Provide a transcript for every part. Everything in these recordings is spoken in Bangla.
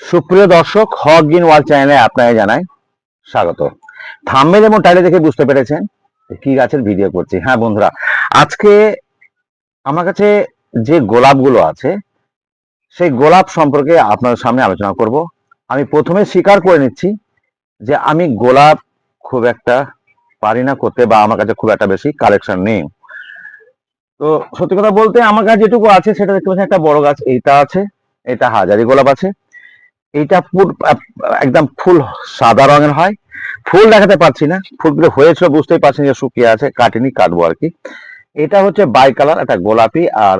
সুপ্রিয় দর্শক হক গিন ওয়াল চ্যানেলে আপনাকে জানাই স্বাগত। থাম্বেল এবং টাইলে দেখে বুঝতে পেরেছেন কি গাছের ভিডিও করছি। হ্যাঁ বন্ধুরা, আজকে আমার কাছে যে গোলাপগুলো আছে, সেই গোলাপ সম্পর্কে আপনাদের সামনে আলোচনা করব। আমি প্রথমে স্বীকার করে নিচ্ছি যে আমি গোলাপ খুব একটা পারি না করতে বা আমার কাছে খুব একটা বেশি কালেকশন নেই। তো সত্যি কথা বলতে আমার কাছে যেটুকু আছে সেটা দেখতে পাচ্ছেন একটা বড় গাছ, এইটা আছে, এটা হাজারি গোলাপ আছে। পুর একদম ফুল সাদা রঙের হয়। ফুল দেখাতে পারছি না। ফুলগুলো হয়েছিল, বুঝতেই পারছেন যে শুকিয়ে আছে, কাটিনি, কাটবো আর কি। এটা হচ্ছে বাই কালার একটা গোলাপি আর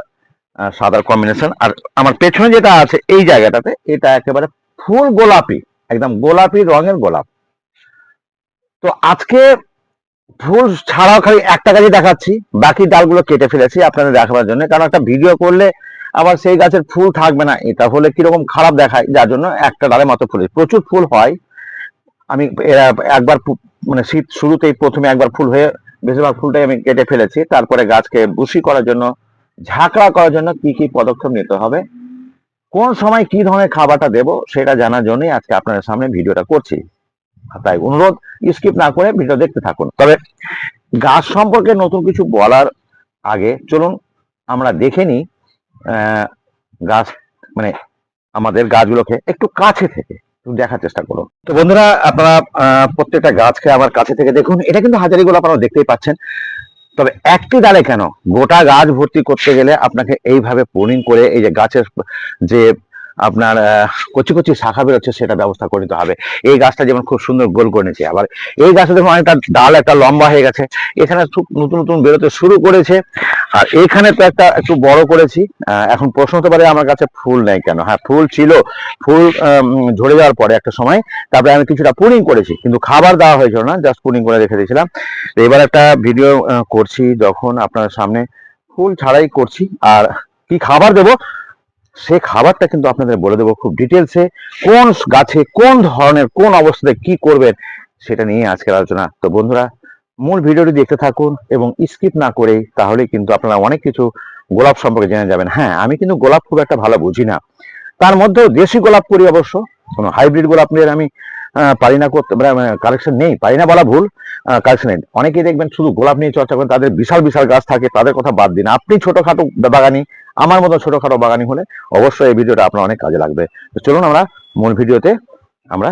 সাদার কম্বিনেশন। আর আমার পেছনে যেটা আছে, এই জায়গাটাতে, এটা একেবারে ফুল গোলাপি, একদম গোলাপি রঙের গোলাপ। তো আজকে ফুল ছাড়াও খালি একটা গাছই দেখাচ্ছি, বাকি ডালগুলো কেটে ফেলেছি আপনাদের দেখাবার জন্য। কারণ একটা ভিডিও করলে আবার সেই গাছের ফুল থাকবে না। এটা হলে কীরকম খারাপ দেখায়, যার জন্য একটা ডালে মাত্র ফুল প্রচুর ফুল হয়। আমি একবার মানে শীত শুরুতেই প্রথমে একবার ফুল হয়ে বেশিরভাগ ফুলটাই আমি কেটে ফেলেছি। তারপরে গাছকে বুশি করার জন্য, ঝাঁকড়া করার জন্য কি কি পদক্ষেপ নিতে হবে, কোন সময় কি ধরনের খাবারটা দেব সেটা জানার জন্যই আজকে আপনাদের সামনে ভিডিওটা করছি। তাই অনুরোধ, স্কিপ না করে ভিডিও দেখতে থাকুন। তবে গাছ সম্পর্কে নতুন কিছু বলার আগে চলুন, আমরা দেখে নিই গাছ মানে আমাদের গাছগুলোকে একটু কাছে থেকে দেখার চেষ্টা করুন। তো বন্ধুরা, আপনারা প্রত্যেকটা গাছকে আমার কাছে থেকে দেখুন। এটা কিন্তু হাজারি গোলাপ আপনারা দেখতেই পাচ্ছেন। তবে একটি ডালে কেন? গোটা গাছ ভর্তি করতে গেলে আপনাকে এইভাবে পোনিং করে এই যে গাছের যে আপনার কচি কচি শাখা বেরোচ্ছে, সেটা ব্যবস্থা করে নিতে হবে। এই গাছটা যেমন খুব সুন্দর গোল করে আবার এই গাছটা দেখুন, অনেকটা ডাল একটা লম্বা হয়ে গেছে। এখানে নতুন নতুন বেরোতে শুরু করেছে। আর এখানে তো একটা একটু বড় করেছি। এখন প্রশ্ন হতে পারে, আমার কাছে ফুল নেই কেন? হ্যাঁ ফুল ছিল। ফুল ঝরে যাওয়ার পরে একটা সময়, তারপরে আমি কিছুটা পুডিং করেছি। কিন্তু খাবার দেওয়া হয়েছিল না, জাস্ট পুডিং করে রেখে দিয়েছিলাম। এবার একটা ভিডিও করছি যখন আপনার সামনে। ফুল ছাড়াই করছি। আর কি খাবার দেব? সে খাবারটা কিন্তু আপনাদের বলে দেবো খুব ডিটেলসে কোন গাছে, কোন ধরনের, কোন অবস্থাতে কি করবেন সেটা নিয়ে আজকের আলোচনা। তো বন্ধুরা, মূল ভিডিওটি দেখতে থাকুন এবং স্কিপ না করে তাহলে কিন্তু আপনারা অনেক কিছু গোলাপ সম্পর্কে জেনে যাবেন। হ্যাঁ আমি কিন্তু গোলাপ খুব একটা ভালো বুঝি না। তার মধ্যেও দেশি গোলাপ করি অবশ্য, কোনো হাইব্রিড গোলাপ নিয়ে আমি পারি না করতে কালেকশন নেই, পারি না বলা ভুল কালেকশন নেই। অনেকেই দেখবেন শুধু গোলাপ নিয়ে চর্চা করেন, তাদের বিশাল বিশাল গাছ থাকে, তাদের কথা বাদ দিন। আপনি ছোটখাটো বাগানি আমার মতো ছোটখাটো বাগানি হলে অবশ্যই এই ভিডিওটা আপনার অনেক কাজে লাগবে। তো চলুন আমরা মূল ভিডিওতে আমরা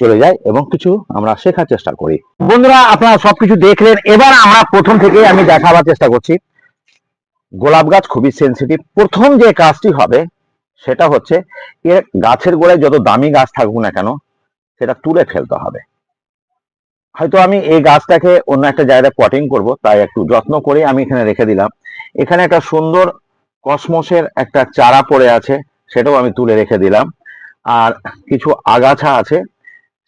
চলে যাই এবং কিছু আমরা শেখার চেষ্টা করি। বন্ধুরা, আপনারা সবকিছু দেখলেন। এবার আমরা প্রথম থেকে আমি দেখাবার চেষ্টা করছি। গোলাপ গাছ খুবই সেনসিটিভ প্রথম যে কাজটি হবে সেটা হচ্ছে এর গাছের গোড়ায় যত দামি গাছ থাকুক না কেন, সেটা তুলে ফেলতে হবে। হয়তো আমি এই গাছটাকে অন্য একটা জায়গায় পটিং করব, তাই একটু যত্ন করে আমি এখানে রেখে দিলাম। এখানে একটা সুন্দর কসমসের একটা চারা পড়ে আছে, সেটাও আমি তুলে রেখে দিলাম। আর কিছু আগাছা আছে,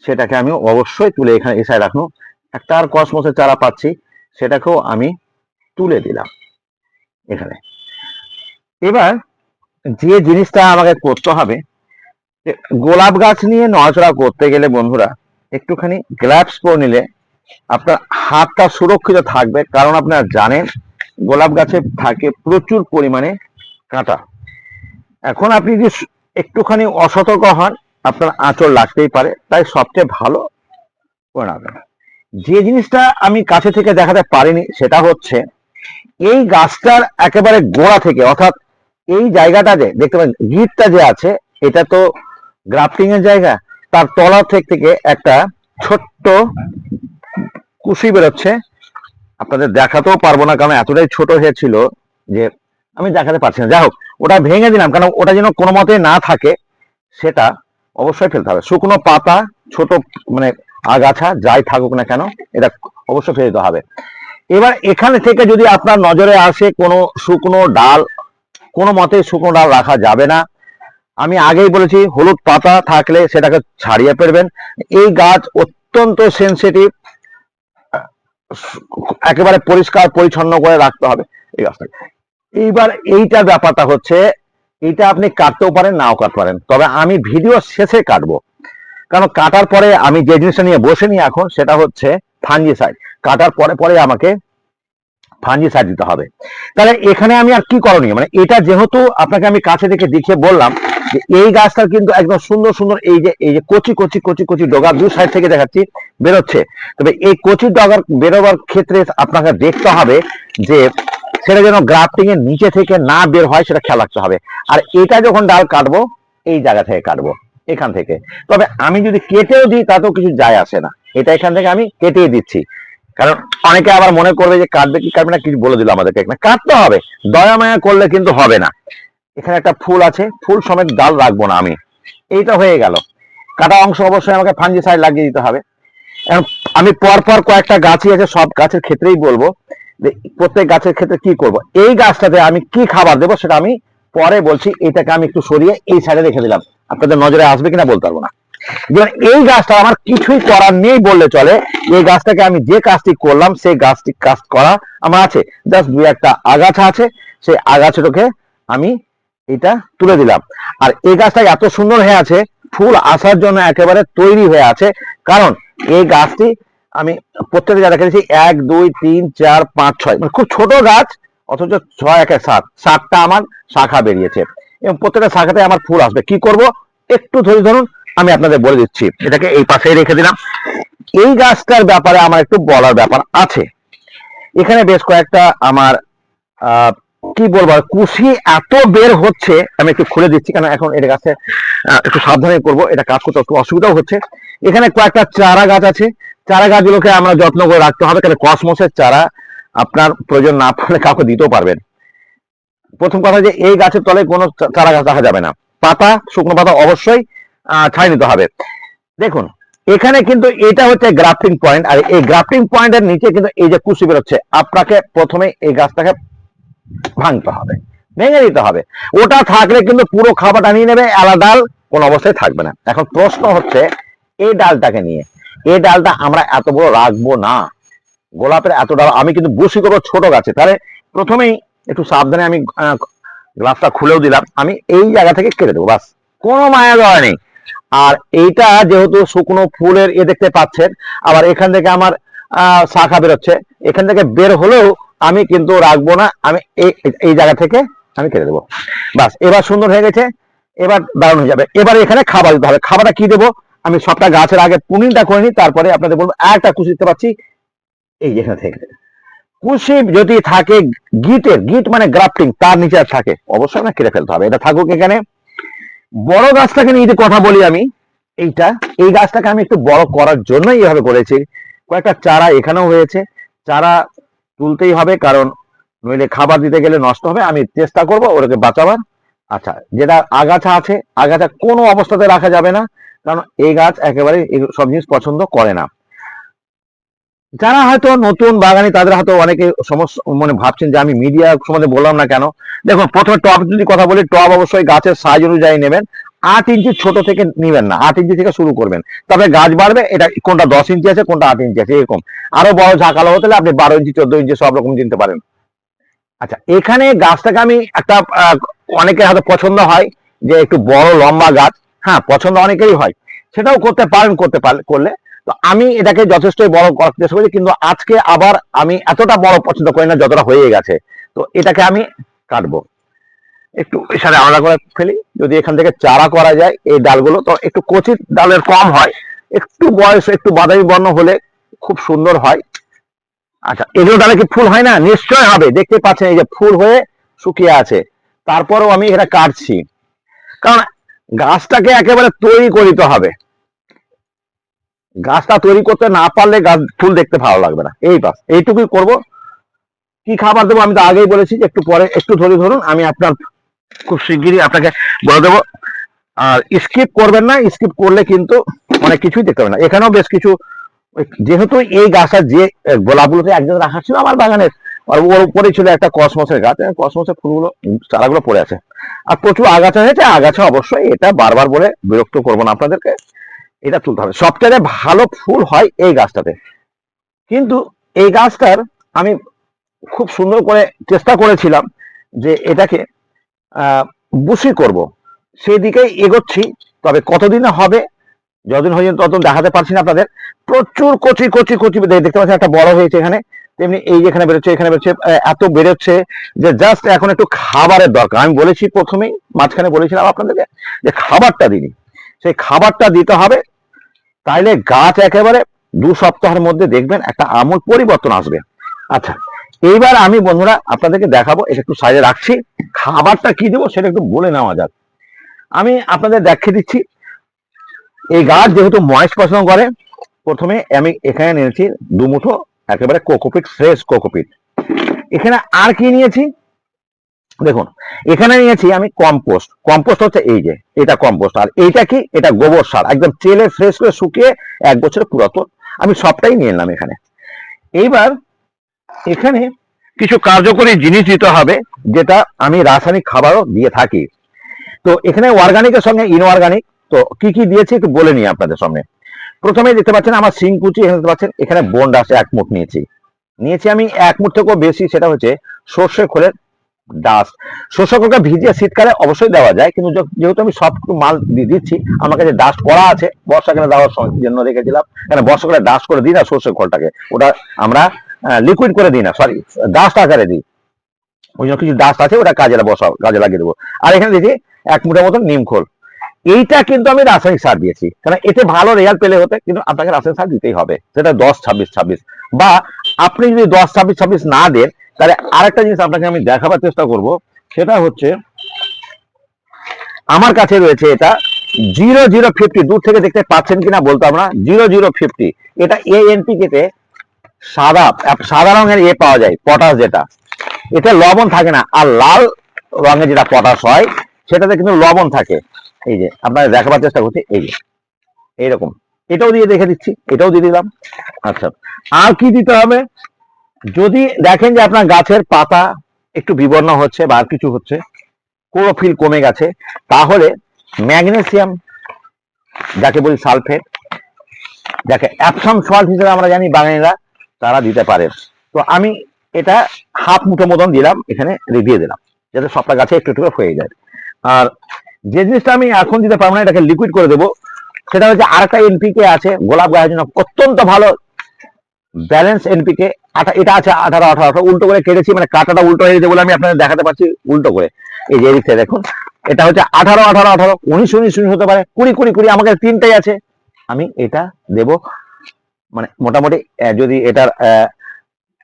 সেটাকে আমি অবশ্যই তুলে এখানে এসায় রাখব। একটা আর কসমসের চারা পাচ্ছি, সেটাকেও আমি তুলে দিলাম এখানে। এবার যে জিনিসটা আমাকে করতে হবে গোলাপ গাছ নিয়ে নড়াচড়া করতে গেলে বন্ধুরা, একটুখানি গ্লাভস পরে নিলে আপনার হাতটা সুরক্ষিত থাকবে। কারণ আপনারা জানেন, গোলাপ গাছে থাকে প্রচুর পরিমাণে কাঁটা। এখন আপনি যদি একটুখানি অসতর্ক হন, আপনার আঁচড় লাগতেই পারে, তাই সবচেয়ে ভালো করে যে জিনিসটা আমি কাছে থেকে দেখাতে পারিনি, সেটা হচ্ছে এই গাছটার একেবারে গোড়া থেকে, অর্থাৎ এই জায়গাটা যে, দেখতে পাচ্ছেন, গিটটা যে আছে, এটা তো গ্রাফটিং এর জায়গা, তার তলা থেকে থেকে একটা ছোট্ট কুশি বেরোচ্ছে। আপনাদের দেখাতেও পারব না, কারণ এতটাই ছোট হয়েছিল যে আমি দেখাতে পারছি না। যাই হোক ওটা ভেঙে দিলাম, কারণ ওটা যেন কোনো মতে না থাকে, সেটা অবশ্যই ফেলতে হবে। শুকনো পাতা, ছোট মানে আগাছা, যাই থাকুক না কেন, এটা অবশ্যই ফেলে দিতে হবে। এবার এখানে থেকে যদি আপনার নজরে আসে কোনো শুকনো ডাল, কোনো মতে শুকনো ডাল রাখা যাবে না। আমি আগেই বলেছি, হলুদ পাতা থাকলে সেটাকে ছাড়িয়ে ফেলবেন। এই গাছ অত্যন্ত সেনসিটিভ একেবারে পরিষ্কার, পরিচ্ছন্ন করে রাখতে হবে এই গাছটাকে। এইবার এইটার ব্যাপারটা হচ্ছে, এটা আপনি কাটতেও পারেন, নাও কাটতে পারেন। তবে আমি ভিডিও শেষে কাটবো। কারণ কাটার পরে আমি যে জিনিসটা নিয়ে বসে নি এখন, সেটা হচ্ছে ফাঞ্জিসাইড কাটার পরে পরে আমাকে ফাঞ্জিসাইড দিতে হবে। তাহলে এখানে আমি আর কি করণীয়? মানে এটা যেহেতু আপনাকে আমি কাছে থেকে দেখিয়ে বললাম যে এই গাছটা কিন্তু একদম সুন্দর সুন্দর এই যে এই যে কচি কচি কচি কচি ডগা দু সাইড থেকে দেখাচ্ছি, বেরোচ্ছে। তবে এই কচি ডগার বেরোবার ক্ষেত্রে আপনাকে দেখতে হবে যে সেটা যেন গ্রাফটিং এর নিচে থেকে না বের হয়, সেটা খেয়াল রাখতে হবে। আর এটা যখন ডাল কাটবো, এই জায়গা থেকে কাটবো, এখান থেকে। তবে আমি যদি কেটেও দিই, তাতেও কিছু যায় আসে না। এটা এখান থেকে আমি কেটেই দিচ্ছি। কারণ অনেকে আবার মনে করবে যে কাটবে কি কাটবে না, কিছু বলে দিল আমাদেরকে। এখানে কাটতে হবে। দয়া মায়া করলে কিন্তু হবে না। এখানে একটা ফুল আছে, ফুল সমেত ডাল রাখব না আমি। এইটা হয়ে গেল। কাটা অংশ অবশ্যই আমাকে ফাঞ্জি সাইড লাগিয়ে দিতে হবে। আমি পর পর কয়েকটা গাছই আছে, সব গাছের ক্ষেত্রেই বলব প্রত্যেক গাছের ক্ষেত্রে কি করব? এই গাছটাতে আমি কি খাবার দেবো সেটা আমি পরে বলছি, এটাকে আমি একটু সরিয়ে এই সাইডে রেখে দিলাম। আপনাদের নজরে আসবে কিনা বলতে পারব না। যেমন এই গাছটা আমার কিছুই করার নেই বললে চলে, এই গাছটাকে আমি যে কাজটি করলাম, সেই গাছটি কাজ করা আমার আছে। জাস্ট দুই একটা আগাছা আছে, সেই আগাছাটাকে আমি এটা তুলে দিলাম। আর এই গাছটা এত সুন্দর হয়ে আছে, ফুল আসার জন্য একেবারে তৈরি হয়ে আছে। কারণ এই গাছটি আমি প্রত্যেকটা জায়গায় রেখেছি এক, দুই, তিন, চার, পাঁচ, ছয়। মানে খুব ছোট গাছ, অথচ ছয় একে সাত। সাতটা আমার শাখা বেরিয়েছে। এবং প্রত্যেকটা শাখাতে আমার ফুল আসবে। কি করব? একটু ধরে ধরুন, আমি আপনাদের বলে দিচ্ছি। এটাকে এই পাশে রেখে দিলাম। এই গাছটার ব্যাপারে আমার একটু বলার ব্যাপার আছে। এখানে বেশ কয়েকটা আমার কি বলব কুশি এত বের হচ্ছে, আমি একটু খুলে দিচ্ছি কারণ এখন এটা গাছে একটু সাবধানে করব। এটা কাজ করতে একটু অসুবিধাও হচ্ছে। এখানে কয়েকটা চারা গাছ আছে। চারা গাছগুলোকে আমরা যত্ন করে রাখতে হবে কারণ কসমসের চারা আপনার প্রয়োজন না পড়লে কাউকে দিতেও পারবেন। প্রথম কথা যে এই গাছের তলে কোনো চারা গাছ রাখা যাবে না। পাতা, শুকনো পাতা অবশ্যই ছাই নিতে হবে। দেখুন, এখানে কিন্তু এটা হচ্ছে গ্রাফটিং পয়েন্ট, আর এই গ্রাফটিং পয়েন্টের নিচে কিন্তু এই যে কুশি বেরোচ্ছে, আপনাকে প্রথমে এই গাছটাকে ভাঙতে হবে, ভেঙে দিতে হবে। ওটা থাকলে কিন্তু পুরো খাবারটা নিয়ে নেবে আলাদা ডাল কোন অবস্থায় থাকবে না। এখন প্রশ্ন হচ্ছে, এই ডালটাকে নিয়ে এই ডালটা আমরা এত বড় রাখব না। গোলাপের এত ডাল, আমি কিন্তু বসি করব ছোট গাছে। তাহলে প্রথমেই একটু সাবধানে আমি গ্লাসটা খুলেও দিলাম। আমি এই জায়গা থেকে কেটে দেবো, বাস। কোনো মায়া দেওয়া নেই। আর এইটা যেহেতু শুকনো ফুলের এ দেখতে পাচ্ছেন, আবার এখান থেকে আমার শাখা বেরোচ্ছে। এখান থেকে বের হলেও আমি কিন্তু রাখব না। আমি এই এই জায়গা থেকে আমি কেটে দেবো। বাস, এবার সুন্দর হয়ে গেছে। এবার দারুণ হয়ে যাবে। এবার এখানে খাবার দিতে হবে। খাবারটা কি দেবো? আমি সবটা গাছের আগে পুনিংটা করে নিই, তারপরে আপনাদের বলব একটা কুচি দিতে পারছি এই যেখানে থেকে। কুশি যদি থাকে গিটের, গিট মানে গ্রাফটিং, তার নিচে আর থাকে। অবশ্যই না কেটে ফেলতে হবে। এটা থাকুক এখানে। বড় গাছটাকে নিয়ে যদি কথা বলি আমি, এইটা, এই গাছটাকে আমি একটু বড় করার জন্যই এইভাবে করেছি। কয়েকটা চারা এখানেও হয়েছে। চারা তুলতেই হবে, কারণ নইলে খাবার দিতে গেলে নষ্ট হবে। আমি চেষ্টা করব ওটাকে বাঁচাবার। আচ্ছা যেটা আগাছা আছে, আগাছা কোনো অবস্থাতে রাখা যাবে না। কারণ এই গাছ একেবারে সব জিনিস পছন্দ করে না। যারা হয়তো নতুন বাগানি, তাদের হয়তো অনেকে সমস্যা মানে ভাবছেন যে আমি মিডিয়া সম্বন্ধে বললাম না কেন। দেখুন, প্রথমে টপ যদি কথা বলি, টপ অবশ্যই গাছের সাইজ অনুযায়ী নেবেন। আট ইঞ্চি ছোট থেকে নিবেন না, আট ইঞ্চি থেকে শুরু করবেন। তবে গাছ বাড়বে, এটা কোনটা দশ ইঞ্চি আছে, কোনটা আট ইঞ্চি আছে, এরকম। আরও বড় ঝাঁকালো হতে আপনি বারো ইঞ্চি, চোদ্দ ইঞ্চি সব রকম কিনতে পারেন। আচ্ছা এখানে গাছটাকে আমি একটা অনেকের হয়তো পছন্দ হয় যে একটু বড়, লম্বা গাছ। হ্যাঁ পছন্দ অনেকেরই হয়। সেটাও করতে পারেন, করতে করলে। তো আমি এটাকে যথেষ্ট বড় চেষ্টা করি, কিন্তু আজকে আবার আমি এতটা বড় পছন্দ করি না যতটা হয়ে গেছে। তো এটাকে আমি কাটবো। একটু সাথে আলাদা করে ফেলি। যদি এখান থেকে চারা করা যায় এই ডালগুলো, তো একটু কচি ডালের কম হয়। একটু বয়স, একটু বাদামি বর্ণ হলে খুব সুন্দর হয়। আচ্ছা এগুলো ডালে কি ফুল হয় না? নিশ্চয় হবে। দেখতে পাচ্ছেন এই যে ফুল হয়ে শুকিয়ে আছে। তারপরেও আমি এটা কাটছি। কারণ গাছটাকে একেবারে তৈরি করিতে হবে। গাছটা তৈরি করতে না পারলে গাছ, ফুল দেখতে ভালো লাগবে না। এই বাস এইটুকুই করব। কি খাবার দেবো আমি তো আগেই বলেছি যে একটু পরে, একটু ধরে ধরুন, আমি আপনার খুব শিগগিরই আপনাকে বলে দেবো। আর স্কিপ করবেন না স্কিপ করলে কিন্তু অনেক কিছুই দেখতে হবে না। এখানেও বেশ কিছু, যেহেতু এই গাছটা যে, গোলাপগুলোতে একজন রাখা ছিল, আমার বাগানের আর ওর উপরে ছিল একটা কসমসের গাছ কসমসের ফুলগুলো চারাগুলো পড়ে আছে। আর প্রচুর আগাছা হয়েছে, আগাছা অবশ্যই এটা বারবার বলে বিরক্ত করব না আপনাদেরকে। এটা তুলতে হবে। সবচেয়ে ভালো ফুল হয় এই গাছটাতে। কিন্তু এই গাছটার আমি খুব সুন্দর করে চেষ্টা করেছিলাম যে এটাকে বুসি করব। সেই দিকেই এগোচ্ছি, তবে কতদিনে হবে, যতদিন হয়ে ততদিন দেখাতে পারছি না আপনাদের। প্রচুর কচি কচি কচি দেখতে পাচ্ছেন একটা বড় হয়েছে এখানে। তেমনি এই যেখানে বেরোচ্ছে, এখানে বেরোচ্ছে এত বেরোচ্ছে যে জাস্ট এখন একটু খাবারের দরকার। আমি বলেছি প্রথমেই, মাঝখানে বলেছিলাম আপনাদেরকে যে খাবারটা দিন সেই খাবারটা দিতে হবে, তাইলে গাছ একেবারে দু সপ্তাহের মধ্যে দেখবেন একটা আমূল পরিবর্তন আসবে। আচ্ছা এইবার আমি বন্ধুরা আপনাদেরকে দেখাবো, এটা একটু সাইডে রাখছি। খাবারটা কি দেবো সেটা একটু বলে নেওয়া যাক। আমি আপনাদের দেখিয়ে দিচ্ছি, এই গাছ যেহেতু ময়েস পছন্দ করে, প্রথমে আমি এখানে নিয়েছি দু মুঠো একেবারে কোকোপিট ফ্রেশ কোকোপিট। এখানে আর কি নিয়েছি? দেখুন, এখানে নিয়েছি আমি কম্পোস্ট কম্পোস্ট হচ্ছে এই যে, এটা কম্পোস্ট আর এইটা কি? এটা গোবর সার। একদম তেলে ফ্রেশ করে শুকিয়ে এক বছরের পুরাতন। আমি সবটাই নিয়ে নিলাম এখানে। এইবার এখানে কিছু কার্যকরী জিনিস দিতে হবে, যেটা আমি রাসায়নিক খাবারও দিয়ে থাকি। তো এখানে অর্গানিকের সঙ্গে ইনঅর্গানিক তো কি কি দিয়েছি একটু বলে নিই আপনাদের সামনে। প্রথমে দেখতে পাচ্ছেন আমার সিং কুচি এখানে দেখতে পাচ্ছেন, এখানে বন্ড আছে এক মুঠ নিয়েছি। নিয়েছি আমি এক মুঠ থেকেও বেশি, সেটা হচ্ছে সর্ষে খোলের ডাস্ট সর্ষে খোলটা ভিজিয়ে শীতকালে অবশ্যই দেওয়া যায়, কিন্তু যেহেতু আমি সব মাল দিয়ে দিচ্ছি, আমার কাছে ডাস্ট করা আছে, বর্ষাকালে দেওয়ার জন্য রেখেছিলাম? কেন বর্ষাকালে ডাস্ট করে দিই না সর্ষে খোলটাকে? ওটা আমরা লিকুইড করে দিই না সরি ডাস্ট আকারে দিই। ওই জন্য কিছু ডাস্ট আছে, ওটা কাজে বসা কাজে লাগিয়ে দেবো। আর এখানে দিয়েছি এক মুঠের মতন নিম খোল। এইটা কিন্তু আমি রাসায়নিক সার দিয়েছি। কারণ এতে ভালো রেজাল্ট পেলে হতে, কিন্তু আপনাকে রাসায়নিক সার দিতেই হবে। সেটা দশ, ছাব্বিশ ছাব্বিশ। বা আপনি যদি দশ, ছাব্বিশ ছাব্বিশ না দেন, তাহলে আরেকটা জিনিস আপনাকে আমি দেখাবার চেষ্টা করব। সেটা হচ্ছে, আমার কাছে রয়েছে এটা জিরো জিরো, ফিফটি। দূর থেকে দেখতে পাচ্ছেন কিনা বলতাম না। Zero zero, fifty. এটা এ এনপিকে তে সাদা সাদা রঙের এ পাওয়া যায়, পটাশ যেটা। এতে লবণ থাকে না। আর লাল রঙের যেটা পটাশ হয়, সেটাতে কিন্তু লবণ থাকে। এই যে আপনাকে দেখাবার চেষ্টা করছি, এই যে, এইরকম। এটাও দিয়ে দেখে দিচ্ছি, এটাও দিয়ে দিলাম। আচ্ছা আর কি দিতে হবে? যদি দেখেন যে আপনার গাছের পাতা একটু বিবর্ণ হচ্ছে বা আর কিছু হচ্ছে, ক্লোরোফিল কমে গেছে, তাহলে ম্যাগনেসিয়াম, যাকে বলি সালফেট, যাকে অ্যাপসাম সল্ট হিসেবে আমরা জানি বাঙালিরা, তারা দিতে পারে তো আমি এটা হাফ মুঠো মতন দিলাম, এখানে দিয়ে দিলাম, যাতে সবটা গাছে একটু একটু হয়ে যায়। আর যে জিনিসটা আমি এখন দিতে পারব না, এটাকে লিকুইড করে দেবো, সেটা হচ্ছে আর আরেকটা এনপিকে আছে, গোলাপ গাছের জন্য অত্যন্ত ভালো ব্যালেন্স এনপিকে এটা আছে আঠারো আঠারো আঠারো, উল্টো করে কেটেছি মানে কাটাটা উল্টো হয়ে গেছে বলে আমি আপনাদের দেখাতে পারছি উল্টো করে, এই যে এদিক দেখুন, এটা হচ্ছে আঠারো আঠারো আঠারো, উনিশ উনিশ উনিশ হতে পারে, কুড়ি কুড়ি কুড়ি আমাকে তিনটাই আছে, আমি এটা দেব মানে মোটামুটি যদি এটার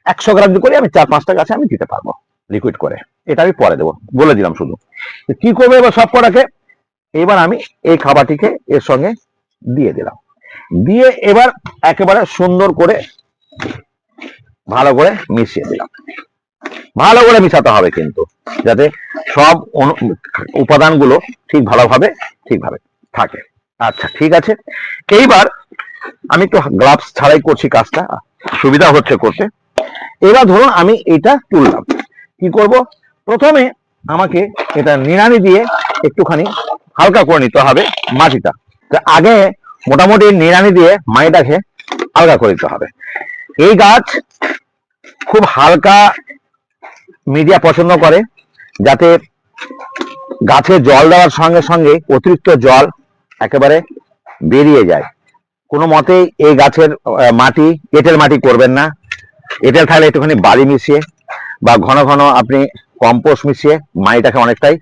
একশো গ্রাম করি, আমি চার, পাঁচটা গাছে আমি দিতে পারব লিকুইড করে। এটা আমি পরে দেবো। বলে দিলাম শুধু। কি করব এবার সব কটাকে? এবার আমি এই খাবারটিকে এর সঙ্গে দিয়ে দিলাম। দিয়ে এবার একেবারে সুন্দর করে ভালো করে মিশিয়ে দিলাম। ভালো করে মিশাতে হবে কিন্তু, যাতে সব উপাদানগুলো ঠিক ভালোভাবে, ঠিকভাবে থাকে। আচ্ছা ঠিক আছে। এইবার আমি একটু গ্লাভস ছাড়াই করছি কাজটা। সুবিধা হচ্ছে করতে। এবার ধরুন আমি এটা তুললাম। কি করব? প্রথমে আমাকে এটা নিড়ানি দিয়ে একটুখানি হালকা করে নিতে হবে মাটিটা। আগে মোটামুটি নিড়ানি দিয়ে মাটিটাকে হালকা করে দিতে হবে। এই গাছ খুব হালকা মিডিয়া পছন্দ করে, যাতে গাছে জল দেওয়ার সঙ্গে সঙ্গে অতিরিক্ত জল একেবারে বেরিয়ে যায়। কোনো মতেই এই গাছের মাটি, এঁটেল মাটি করবেন না। এঁটেল থাকলে একটুখানি বালি মিশিয়ে বা ঘন ঘন আপনি কম্পোস্ট মিশিয়ে মাটিটাকে অনেকটাই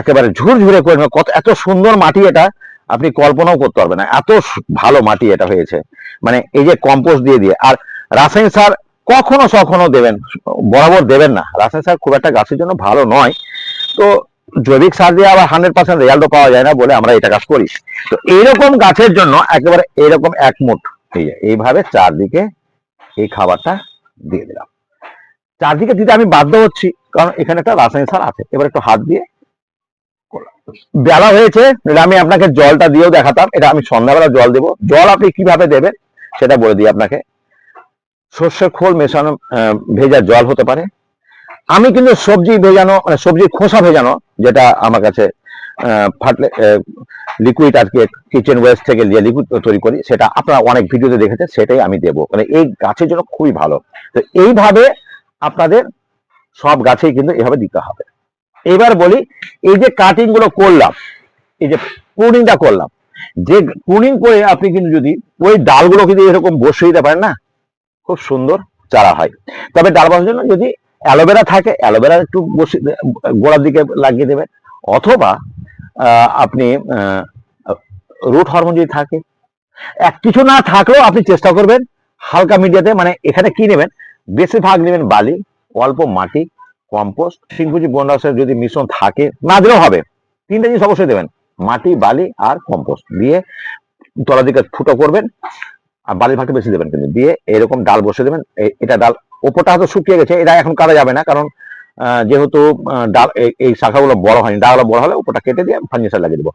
একেবারে ঝুরঝুরে করে। কত, এত সুন্দর মাটি এটা, আপনি কল্পনাও করতে পারবেন না। এত ভালো মাটি এটা হয়েছে। মানে এই যে কম্পোস্ট দিয়ে দিয়ে, আর রাসায়নিক সার কখনো সখনো দেবেন, বরাবর দেবেন না। রাসায়নিক সার খুব একটা গাছের জন্য ভালো নয়। তো জৈবিক সার দিয়ে আবার হান্ড্রেড পার্সেন্ট রেজাল্টও পাওয়া যায় না বলে আমরা এটা কাজ করি। তো এইরকম গাছের জন্য একেবারে এইরকম এক মুঠ এই এইভাবে চারদিকে এই খাবারটা দিয়ে দিলাম। চারদিকে দিতে আমি বাধ্য হচ্ছি, কারণ এখানে একটা রাসায়নিক সার আছে। এবার একটু হাত দিয়ে। বেলা হয়েছে আমি আপনাকে জলটা দিয়েও দেখাতাম। এটা আমি সন্ধ্যাবেলা জল দেবো। জল আপনি কীভাবে দেবেন সেটা বলে দিই আপনাকে। সর্ষের খোল মেশানো ভেজা জল হতে পারে। আমি কিন্তু সবজি ভেজানো মানে সবজির খোসা ভেজানো, যেটা আমার কাছে ফাটলে লিকুইড আজকে কিচেন ওয়েস্ট থেকে যে লিকুইড তৈরি করি, সেটা আপনারা অনেক ভিডিওতে দেখেছেন, সেটাই আমি দেবো। মানে এই গাছের জন্য খুবই ভালো। তো এইভাবে আপনাদের সব গাছেই কিন্তু এভাবে দিতে হবে। এবার বলি, এই যে কাটিংগুলো করলাম, এই যে প্রুনিংটা করলাম, যে প্রুনিং করে আপনি কিন্তু যদি ওই ডালগুলো কিন্তু এরকম বসিয়ে দিতে পারেন না, খুব সুন্দর চারা হয়। তবে ডাল বসার জন্য যদি অ্যালোভেরা থাকে, অ্যালোভেরা একটু বসে গোড়ার দিকে লাগিয়ে দেবেন। অথবা আপনি রুট হরমোন যদি থাকে, এক কিছু না থাকলেও আপনি চেষ্টা করবেন হালকা মিডিয়াতে মানে এখানে কি নেবেন? বেশিরভাগ নেবেন বালি, অল্প মাটি, কম্পোস্ট সিংকুচি বন্ডাসের যদি মিশ্রণ থাকে, না দিলেও হবে। তিনটা জিনিস অবশ্যই দেবেন, মাটি, বালি আর কম্পোস্ট। দিয়ে তলার দিকে ফুটো করবেন, আর বালির ভাগটা বেশি দেবেন কিন্তু। দিয়ে এরকম ডাল বসে দেবেন এটা ডাল, ওপরটা হয়তো শুকিয়ে গেছে, এটা এখন কাটা যাবে না, কারণ যেহেতু ডাল, এই শাখাগুলো বড় হয়নি, ডালগুলো বড় হলে ওপরটা কেটে দিয়ে ফার্নিচার লাগিয়ে দেবো।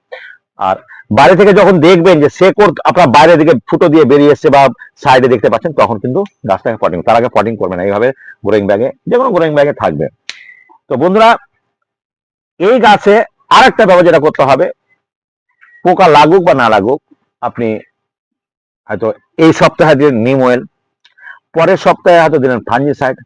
আর বাইরে থেকে যখন দেখবেন যে শেকড় আপনার বাইরের দিকে ফুটো দিয়ে বেরিয়ে এসছে বা সাইডে দেখতে পাচ্ছেন, তখন কিন্তু গাছটাকে পটিং তার আগে পটিং করবেন এইভাবে গ্রোয়িং ব্যাগে যে কোনো গ্রোয়িং ব্যাগে থাকবে। তো বন্ধুরা, এই গাছে আর একটা ব্যাপার যেটা করতে হবে, পোকা লাগুক বা না লাগুক, আপনি হয়তো এই সপ্তাহে দিলেন নিম অয়েল পরের সপ্তাহে হয়তো দিলেন ফাঞ্জিসাইড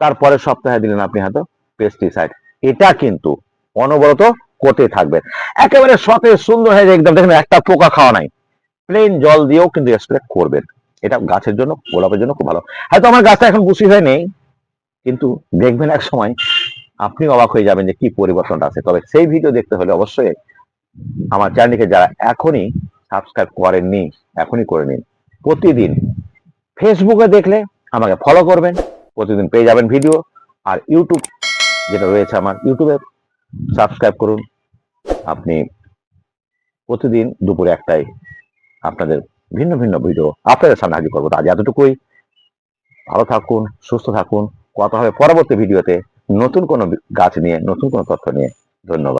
তারপরের সপ্তাহে দিলেন আপনি হয়তো পেস্টিসাইড এটা কিন্তু অনবরত করতে থাকবেন একেবারে সতেজ সুন্দর হয়ে যায় একদম। দেখেন, একটা পোকা খাওয়া নাই। প্লেন জল দিয়েও কিন্তু স্প্রে করবেন। এটা গাছের জন্য, গোলাপের জন্য খুব ভালো। হয়তো আমার গাছটা এখন বুসি হয়ে নেই কিন্তু দেখবেন এক সময় আপনি অবাক হয়ে যাবেন যে কি পরিবর্তনটা আছে। তবে সেই ভিডিও দেখতে হলে অবশ্যই আমার চ্যানেলকে যারা এখনই সাবস্ক্রাইব করেননি, এখনই করে নিন। প্রতিদিন ফেসবুকে দেখলে আমাকে ফলো করবেন, প্রতিদিন পেয়ে যাবেন ভিডিও আর ইউটিউব যেটা রয়েছে আমার ইউটিউবে সাবস্ক্রাইব করুন। আপনি প্রতিদিন দুপুরে একটাই আপনাদের ভিন্ন ভিন্ন ভিডিও আপনাদের সামনে হাজির করব। আজ এতটুকুই। ভালো থাকুন, সুস্থ থাকুন। কথা হবে পরবর্তী ভিডিওতে নতুন কোনো গাছ নিয়ে, নতুন কোনো তথ্য নিয়ে। ধন্যবাদ।